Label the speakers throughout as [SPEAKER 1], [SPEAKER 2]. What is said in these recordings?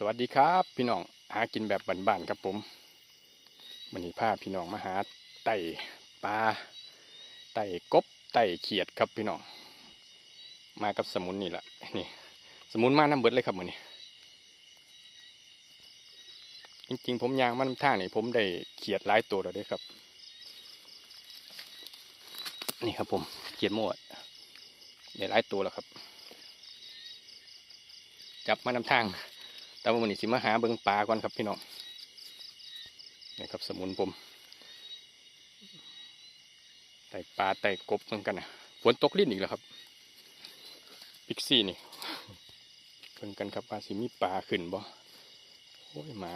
[SPEAKER 1] สวัสดีครับ พี่น้องหากินแบบบ้านๆครับผมวันนี้พาพี่น้องมาหาไต่ปลาไต่กบไต่เขียดครับพี่น้อง มากับสมุนนี่แหละนี่ สมุนมาน้ำเบิดเลยครับมือนี้จริงๆผมยางมันำทานี่ผมได้เขียดหลายตัวแล้วด้วยครับ นี่ครับผมเขียดหมดได้หลายตัวแล้วครับ จับมานำทาง แต่ว่ามันนี้สิมาหาเบิงปลาก่อนครับพี่น้องนี่ครับสมุนผมไต่ปลาไต่กบเหมือนกันนะฝนตกลิ้นอีกแล้วครับพิกซี่นี่เพิ่งกันครับว่าสิมีปลาขึ้นบ่โอ้ยมา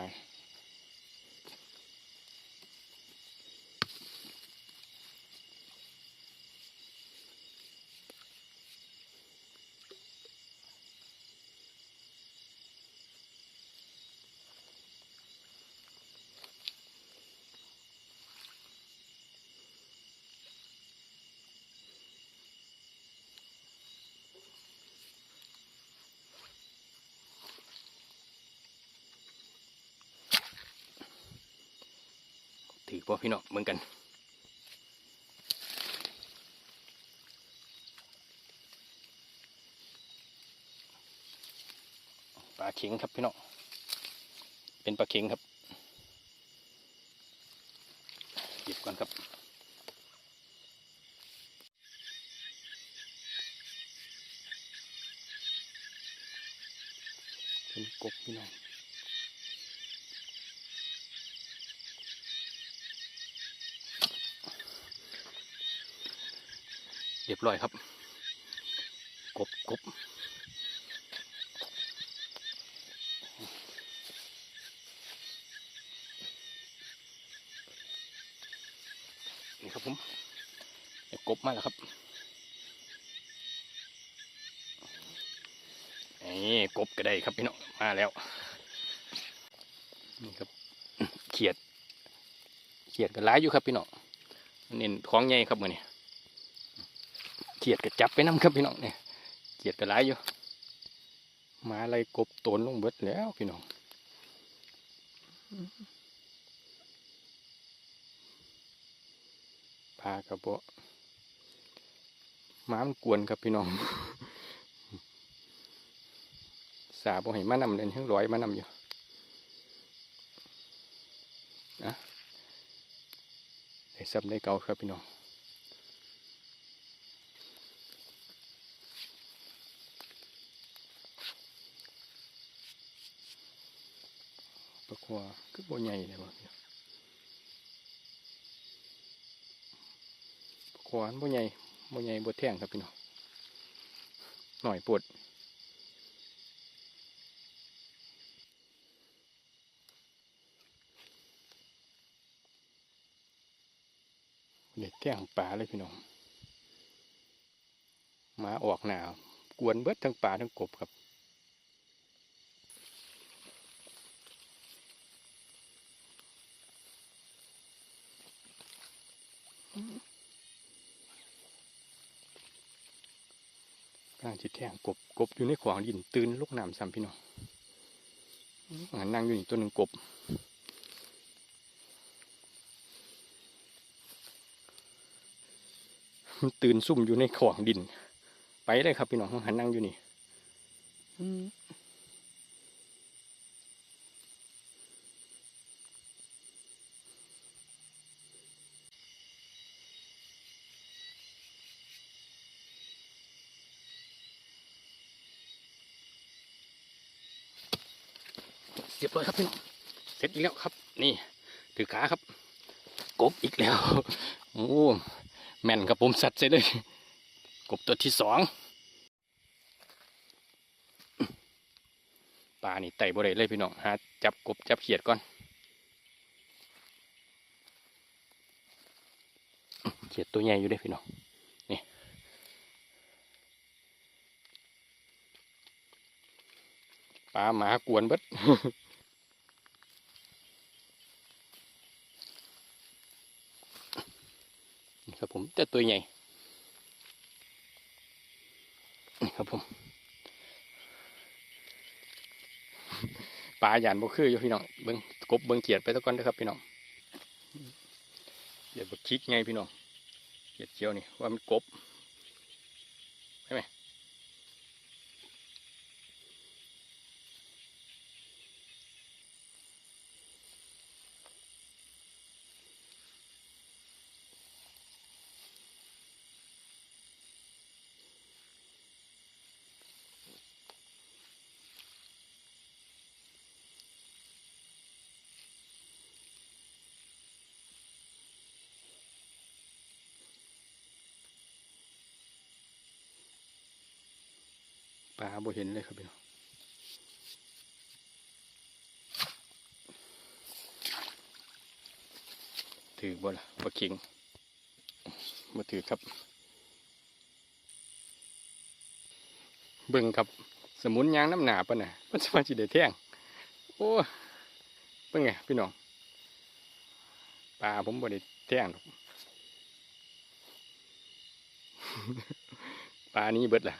[SPEAKER 1] บ่พี่น้องเหมือนกันปลาเข็งครับพี่น้องเป็นปลาเข็งครับหยิบก่อนครับเป็นกบพี่น้อง รียบร้อยครับ กบกบนี่ครับผมได้กบมาแล้วครับนี่กบก็ได้ครับพี่น้องมาแล้วนี่ครับเขียดเขียดก็ร้ายอยู่ครับพี่น้องเน้นของใหญ่ครับมือนี้ เขียดก็จับไปน้ำครับพี่น้องเนี่ยเขียดก็ร้ายอยู่มาอะไรกบโตนลงเบิดแล้วพี่น้องพากระโปะหมามันกวนครับพี่น้อง สาบให้มานำเลยทั้งร้อยมานำอยู่นะได้ซับได้เก่าครับพี่น้อง ปลาควคือบ่ใหญ่เลยวะเนี่ยปลาควานบ่ใหญ่บ่ใหญ่บ่แท่งครับพี่น้องหน่อยปวดเด็ดแท่งปลาเลยพี่น้องมาออกหนาวกวนเบิดทั้งปลาทั้งกบครับ กลางจิตแท่งกบกบอยู่ในขวางดินตื่นลูกน้ำซ้ำพี่น้องหันนั่งอยู่นี่ตัวหนึ่งกบมันตื่นซุ่มอยู่ในขวางดิน ไปเลยครับพี่น้องหันนั่งอยู่นี่ เรียครับพี่น้องเสร็จอีกแล้วครับ นี่ถือขาครับ กบอีกแล้วโอ้แม่นครับผมสัตว์เสร็จเลยกบตัวที่สองปลานี่ไต่บ่ได้เลยพี่น้องหาจับกบจับเขียดก่อนเขียดตัวใหญ่อยู่เด้พี่น้องนี่ปลาหมากวนเบิด นี่ ครับผมแต่ตัวใหญ่นี่ครับผมปลาหยานบกคืออยู่พี่น้องเบิ่งกบเบิ่งเกียดไปตะก่อนเด้อครับพี่น้องเดี๋ยวบกคิกไงพี่น้องเกียดเจียวนี่ว่ามันกบ ปลาบ่เห็นเลยครับพี่น้องถือบ่ล่ะปลาเข็งบ่ถือครับ เบิ่งครับ สมุนยางน้ำหนาปะน่ะมันสมาจิได้แท่งโอ้เบิ่งไงพี่น้องปลาผมบ่ได้แท่งหรอกปลานี้เบิดล่ะ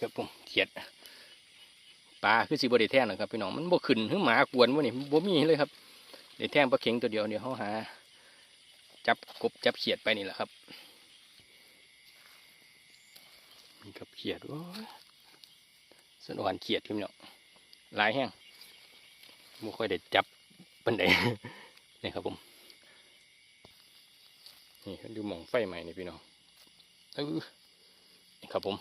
[SPEAKER 1] ครับผมเขียดปลาคือสิบ่ได้แท่งหรอครับพี่น้องมันบ่ขึ้นหรือหมากวนวะนี่บ่มีเลยครับได้แท่งปลาเข็งตัวเดียวเดี๋ยวเขาหา จับกบจับเขียดไปนี่แหละครับนี่ครับเขียดโอ้ยสนวนเขียดพี่น้องหลายแห้งบ่ค่อยได้จับปันใดนี่ครับผมนี่ดูหมองไฟใหม่นี่พี่น้องเออ ครับผม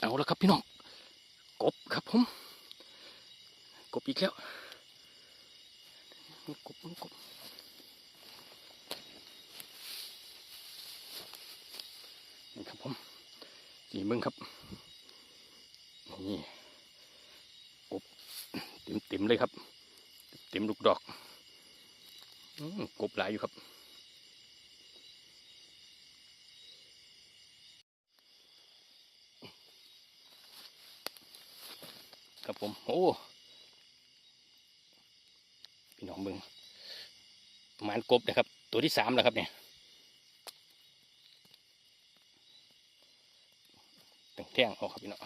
[SPEAKER 1] เอาล้วครับพี่น้อง กบครับผม กบอีกแล้ว กบกบนี่ครับผมสีมึงครับ นี่ เต็มเลยครับ เต็มลูกดอกกบหลายอยู่ครับ ครับผม โอ้พี่น้องเบิงประมาณกบนะครับ ตัวที่สามแล้วครับเนี่ยตั้งแท่งออกครับพี่น้อง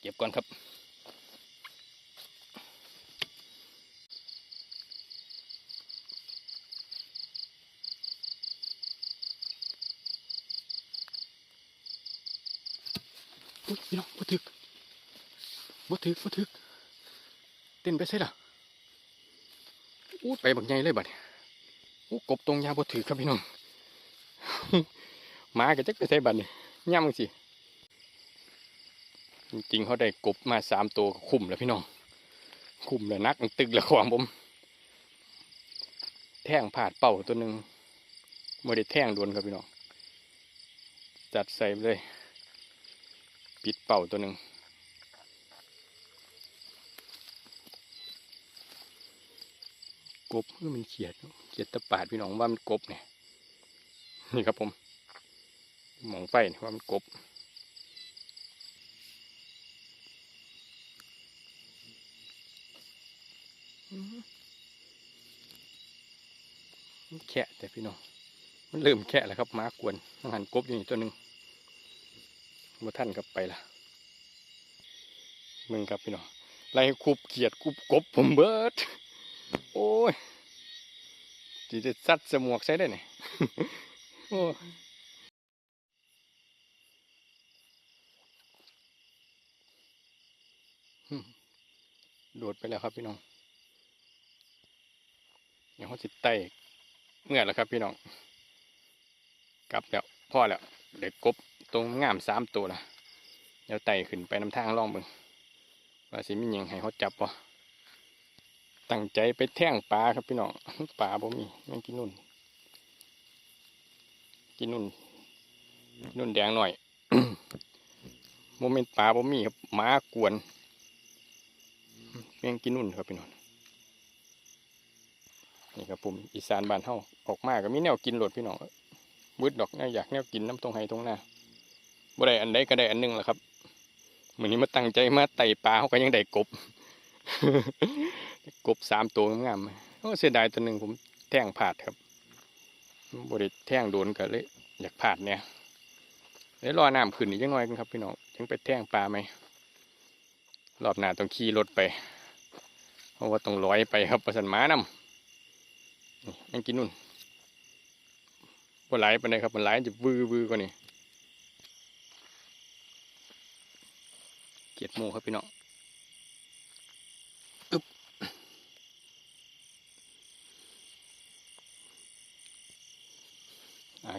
[SPEAKER 1] เก็บก่อนครับ อุ๊ยพี่น้องบ่ถึก บ่ถึกบ่ถึกเต้นไปใช่ล่ะอู้ไปบักใหญ่เลยบัดนี้อู้กบตรงยาบ่ถือครับพี่น้องหมาก็จักไปใส่บัดนี่ย่ำสิจริงเขาได้กบมาสามตัวคุ้มแล้วพี่น้องคุ้มแล้วนักตึกแล้วของผม แท่งผาดเป่าตัวหนึ่งไม่ได้แท่งโดนครับพี่น้องจัดใส่ไปเลย ปิดเป่าตัวหนึ่ง กบนี่มันเขียดเขียดตะปาดพี่น้องว่ามันกบเนี่ยนี่ครับผมมองไฟนี่ว่ามันกบมันแค่แต่พี่น้องมันเริ่มแค่แล้วครับหมากวนมันหันกบอยู่นี่ตัวหนึ่งมาท่านกับไปละมึงครับพี่น้องไล่คูบเขียดคูบกบผมเบิด โอ้ยจีจะซัดสมวกใช้ได้ไหนโอ้ยหึโดดไปแล้วครับพี่น้องเดี๋ยวเขาจิตไตเมื่อแล้วครับพี่น้อง กลับแล้วพ่อแล้วเด็กกบตรงงามสามตัวละเดี๋ยวไต่ขึ้นไปน้ำทางล่องเบึงว่าสิมีหยังให้เขาจับปะ ตั้งใจไปแท่งปลาครับพี่น้องปลาบ่มีมันกินนุ่น กินนุ่นกินนุ่นแดงหน่อยโมเมนต์ปลาบ่มีครับหมากวนแม่งกินนุ่นครับพี่น้องนี่ครับผมอีสานบ้านเฮาออกมาก็มีแนวกินโหลดพี่น้องมืดดอกแนวอยากแนวกินน้ำตรงไห้ตรงหน้าบ่ได้อันใดก็ได้อันหนึงแหละครับมื้อนี้มาตั้งใจมาไต่ปลาเขาก็ยังได้กบ กบสามตัวงามโอ้เสียดายตัวหนึ่งผมแท่งผาดครับบริแท่งโดนก็เลยอยากผาดเนี่ยเดี๋ยวรอน้ำขึ้นอีกยังน้อยกันครับพี่น้องยังไปแท่งปลาไหมรอบหน้าต้องขี่รถไป เพราะว่าต้องร้อยไปครับประสันหมานำนี่ยังกินนู่นบ่ไหลไปไหนใดครับมันไหลจะวือวือกว่านี่เกียดหมูครับพี่น้องอึ๊บอ่า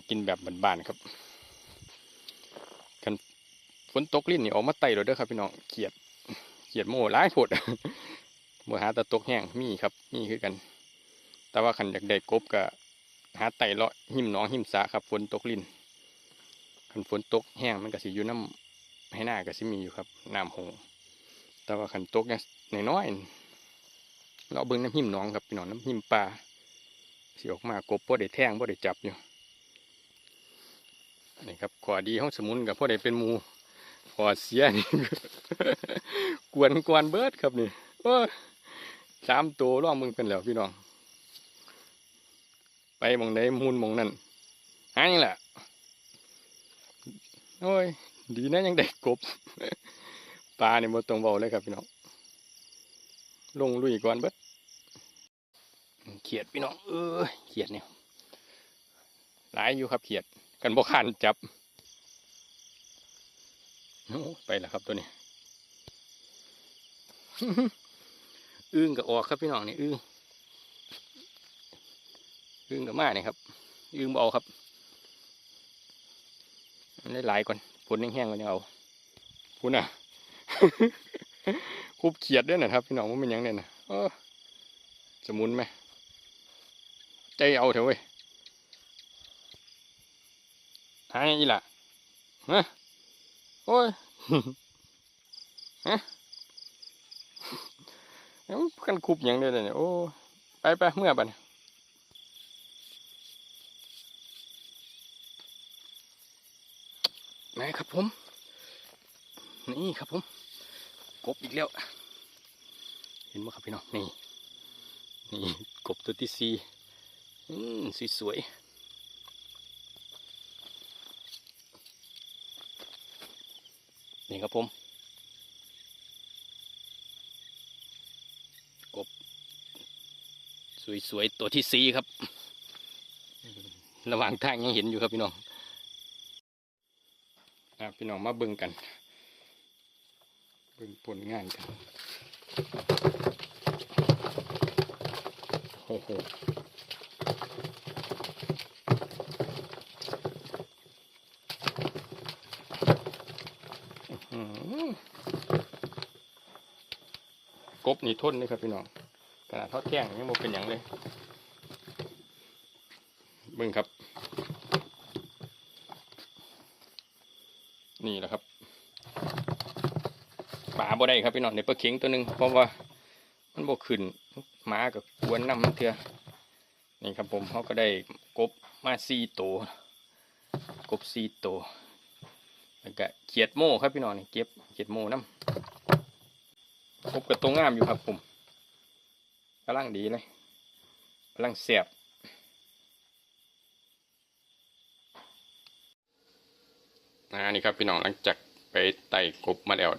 [SPEAKER 1] กินแบบบ้านๆครับกันฝนตกลิ้นนี่ออกมาไต่เลยเด้อครับพี่น้องเขียดเขียดโม่ร้ายโผดบ่หาตะตกแห้งมีครับมีคือกัน แต่ว่าขันอยากได้กบก็หาไต่เลาะหิมหน้องหิมสาครับฝนตกลินขันฝนตกแห้งมันก็สิอยู่น้ำให้หน้าก็สิมีอยู่ครับน้ำหงแต่ว่าขันตกเนี่ยน้อยเราเบิ่งน้ำหิมหน้องครับพี่น้องน้ำหิมปลาสิออกมากบพ่ได้แท่งพ่ได้จับอยู่ นี่ครับขอดีของสมุนกับพ่ได้เป็นมูขอเสียนี่กวนกวนเบิร์ดครับนี่โอ้สามตัวร่องมึงเป็นแล้วพี่น้อง ไปมองไหนมูลมองนั่นหายังแหละโอ้ย ดีนะยังได้กบปลาเนี่ยหมดตรงเบาเลยครับพี่น้องลงลุยก่อนเบิดเขียดพี่น้องเออเขียดเนี่ยหลายอยู่ครับเขียด กันบ่ขันจับโอ้ไปแล้วครับตัวนี้อึ้งกับออกครับพี่น้องนี่อึ้งอึ้งกับมาเนี่ยครับอึ้งบเอาครับมันได้หลายก่อนฝนแห้งๆก่อนเอาคุณอะคุบเขียดด้วยนะครับ พี่น้องว่ามันยังเนี่ยนะสมุนไหมใจเอาเถอะเว้ย หายอีหล่ะฮะโอ้ยฮะกันคุบหยังได้เลยเนี่ยโอ้ไปไปเมื่อบันไหนครับผม นี่ครับผม กบอีกแล้ว เห็นไหมครับพี่น้องนี่นี่กบตัวที่สี่อืมสีสวย นี่ครับผม กบ สวยๆ ตัวที่สี่ครับ ระหว่างทางยังเห็นอยู่ครับพี่น้องอะพี่น้องมาเบิ่งกัน เบิ่งผลงานกันโอ้โหอื้อหือ กบนี่ทนเลยครับพี่น้องขนาดทอดแท่งยังบ่เป็นอย่างเลยเบิ่งครับ นี่แหละครับปลาบ่ได้ครับพี่น้องในปลาเข็งตัวหนึ่งเพราะว่ามันบ่ขึ้นหมากับกวนน้ำเถื่อนี่ครับผมเขาก็ได้กบมาสี่ตัวกบสี่ตัวแล้วก็เขียดโม่ครับพี่น้องนี่เก็บเขียดโม่น้ำ กบกับตัวงามอยู่ครับผมกำลังดีเลยกำลังเสียบอ่านี่ครับพี่น้องหลังจากไปไต่กบมาแล้ว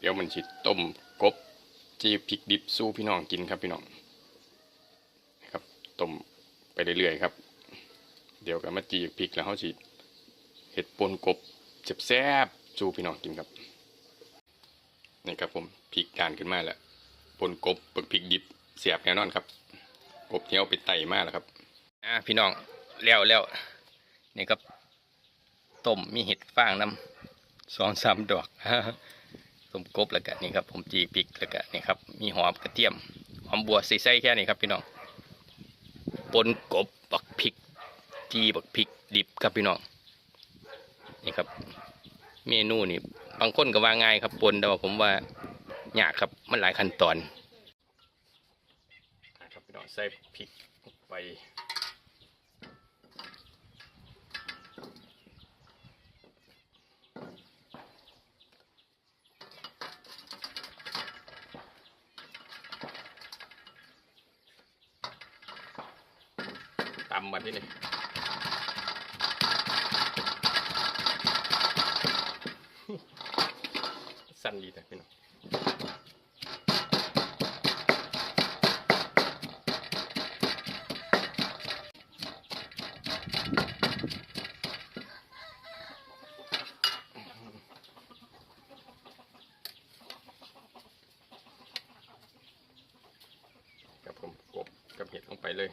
[SPEAKER 1] เดี๋ยวมันสิต้มกบจีพริกดิบสู้พี่น้องกินครับพี่น้องนะครับต้มไปเรื่อยๆครับ เดี๋ยวก็มาจีพริกแล้วเขาสิเห็ดปนกบแซบสู้พี่น้องกินครับนี่ครับผม พริกการขึ้นมาแล้วปนกบปึกพริกดิบเสียบแน่นอนครับ กบเที่ยวไปไต่มากแล้วครับอ่าพี่น้องแล้วแล้วนี่ครับต้มมีเห็ดฟางน้ำสองสามดอกต้มกบแล้วก็นี่ครับ ผมจีพริกแล้วก็นี่ครับ มีหอมกระเทียมหอมบัวใส่ใส่แค่นี้ครับ พี่น้องปนกบบักพริกจีบักพริกดิบครับพี่น้องนี่ครับ เมนูนี่บางคนก็ว่าง่ายครับปนแต่ว่าผมว่า ยากครับมันหลายขั้นตอนครับพี่น้องใส่พริกไปตำมาที่นี่สั้นดีแต่พี่น้อง เลย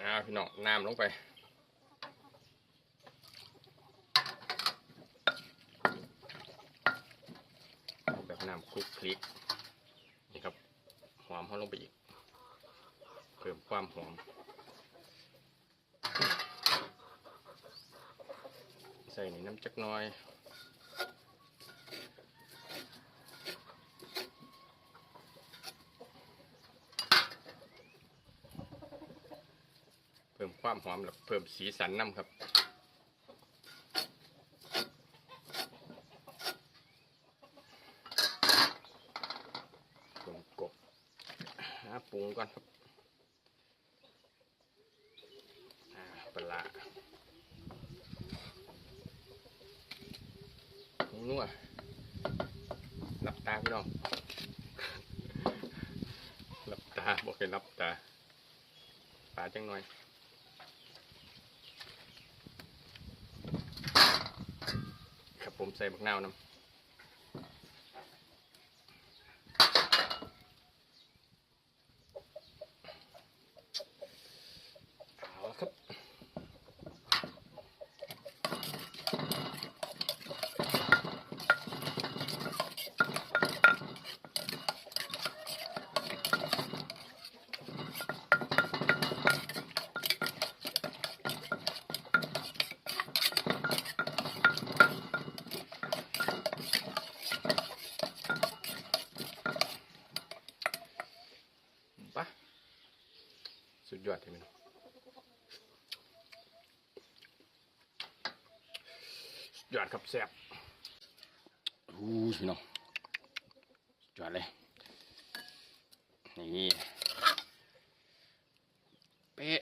[SPEAKER 1] อ่าพี่น้องน้ำลงไปแบบน้ำคลุกคลิก นี่ครับ หอมเขาลงไปอีก เพิ่ม ความหอม ใส่ในน้ำจักน้อยเพิ่มความหอมและเพิ่มสีสันน้ำครับ ปรุงกบหาปรุงก่อนครับอ่าปลาร้าผงนัวหลับตาพี่น้อง หลับตาบอกให้หลับตาปลาจังหน่อย ครับผมใส่บักนาวน้ำเอาละครับ ปะสุดยอดเลยมันสุด ยอดครับแซ่บอู้พี่น้องสุดยอดเลย นี่ เป๊ะ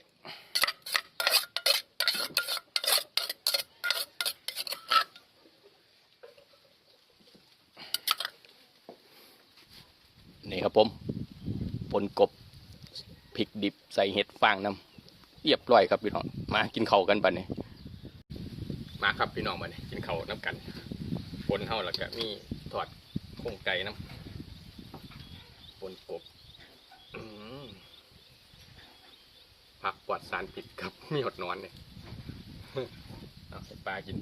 [SPEAKER 1] นี่ครับผมปนกบพริกดิบใส่เห็ดฟางน้ำเรียบร้อยครับพี่น้องมากินเข้ากันบัดนี้ มาครับพี่น้องบัดนี้กินข้าวน้ำกันปนเฮาแล้วก็มีทอดโครงไก่น้ำปนกบผักปลอดสารพิษครับมีหดนอนเนี่ยเอาปลากิน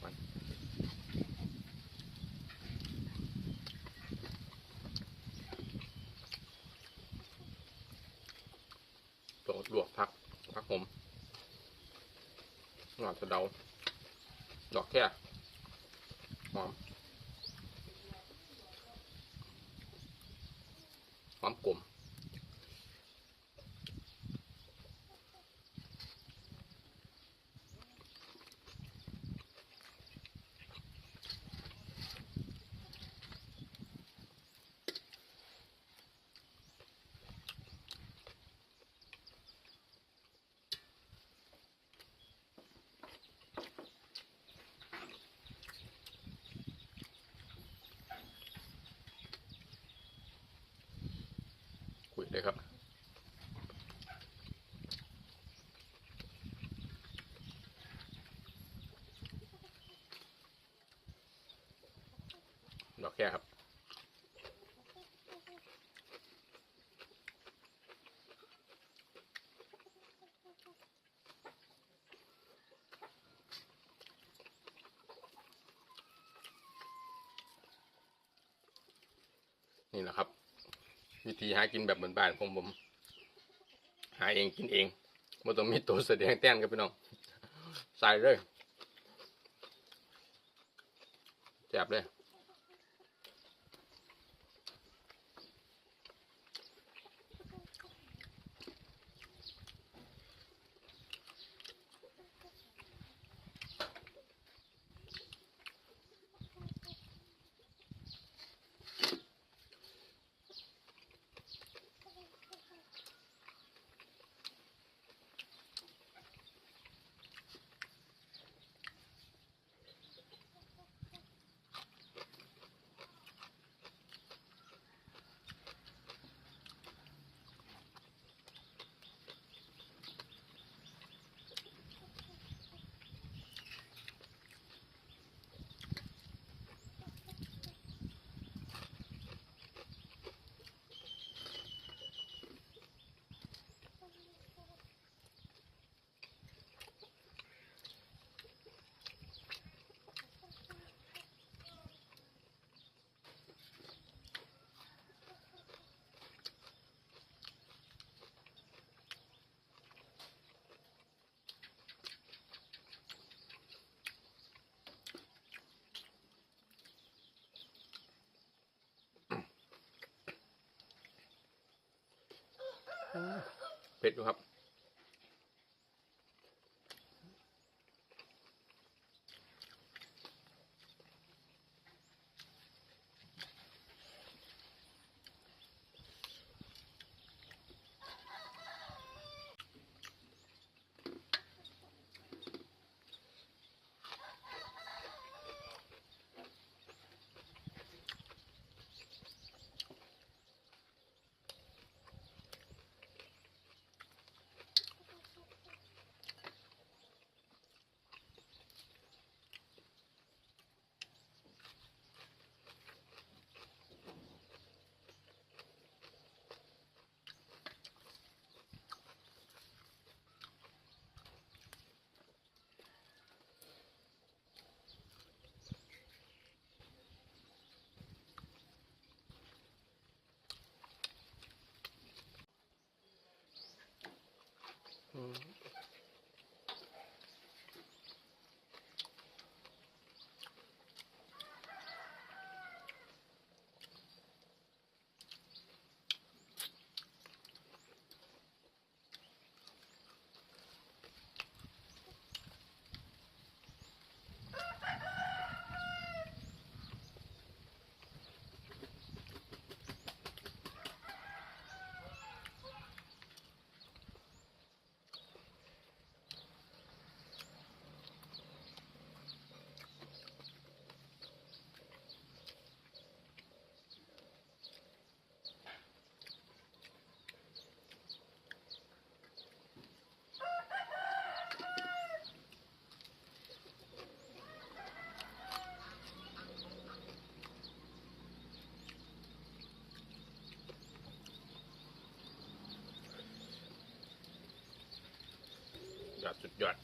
[SPEAKER 1] ก่อนลวกผักผักผมหนอดสะเดา ดอกแค่หอมหอมกลมคุย เลยครับดอกแค่ครับนี่แหละครับ วิธีหากินแบบบ้านๆของผม หาเองกินเองไม่ต้องมีตัวแสดงแต้นครับพี่น้อง ใส่เลยแจบเลย เผ็ดดูครับ ย สุดยอด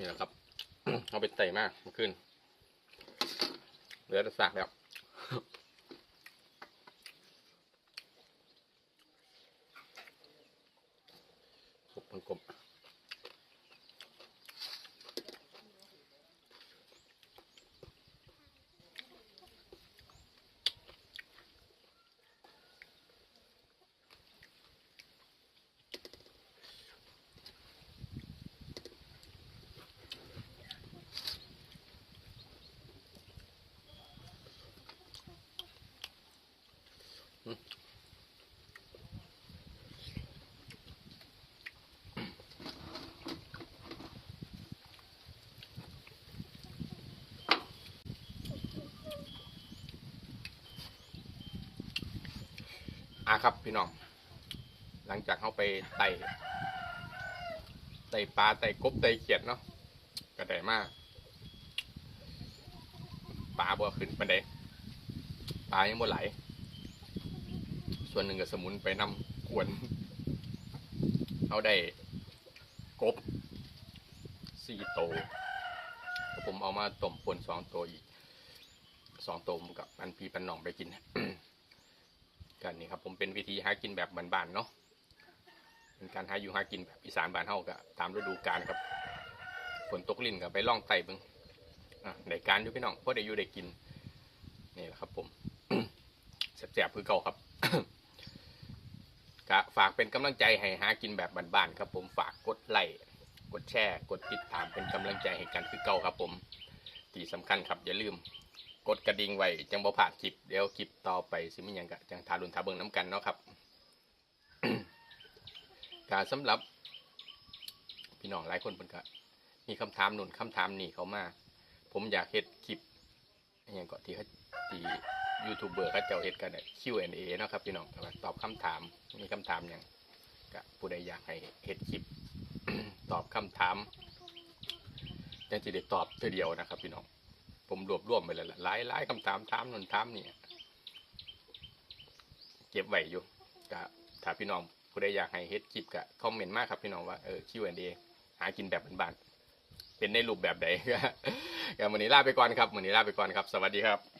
[SPEAKER 1] นี่แหละครับ เอาไปใส่มากมขึ้น เหลือแต่สากแล้วกบมันกบ อะครับพี่น้อง หลังจากเขาไปไต่ไต่ปลาไต่กบไต่เขียดเนาะก็ได้มากปลาบ่ขึ้นปันไดปลายังบ่ไหล ส่วนหนึ่งกับสมุนไปนำขวนเอาได้กบสี่โตวแล้วผมเอามาต้มปนสองตัวอีกสองตัวผมกับอันพี่ปันน้องไปกิน กันนี่ครับผมเป็นวิธีหากินแบบบ้านๆเนาะเป็นการหาอยู่หากินแบบอีสานบ้านเฮาก็ตามฤดูกาลครับฝนตกลิ้นก็ไปล่องไต่บิ่งอะได้การอยู่พี่น้องพอได้อยู่ได้กินนี่แหละครับผมแสบๆคือเก่าครับก็ฝากเป็นกำลังใจให้หากินแบบบ้านๆครับ ผมฝากกดไลค์กดแชร์ กดติดตามเป็นกำลังใจให้กันคือเก่าครับ ผมที่สำคัญครับอย่าลืม ดกระดิ่งไว้จังบ่พลาดคลิปเดี๋ยวคลิปต่อไปสิมีหยังก็จังทารุนทาเบิงน้ำกันเนาะครับ การสำหรับ พี่น้องหลายคนเพิ่นก็มีคำถามนุ่นคำถามนี่เขามา ผมอยากเฮ็ดคลิปอหย่างก็ที่เขาที่ยูทูบเบอร์เขาเจ้าเฮ็ดกันเนี่ย Q&A เนาะครับพี่น้องตอบคำถามมีคำถามหยังก็ผู้ใดอยากให้เฮ็ดคลิป ตอบคำถามจังสิได้ตอบเทื่อเดียวนะครับพี่น้อง ผมรวบรวมไปแล้วล่ะหลายหลายคำถามถามนู่นถามนี่เก็บไว้อยู่ก็ถ้าพี่น้องผู้ใดอยากให้เฮ็ดคลิปก็คอมเมนต์มากครับพี่น้องว่าเออ Q&A หากินแบบบ้านๆเป็นในรูปแบบใดก็วันนี้ลาไปก่อนครับวันนี้ลาไปก่อนครับ สวัสดีครับ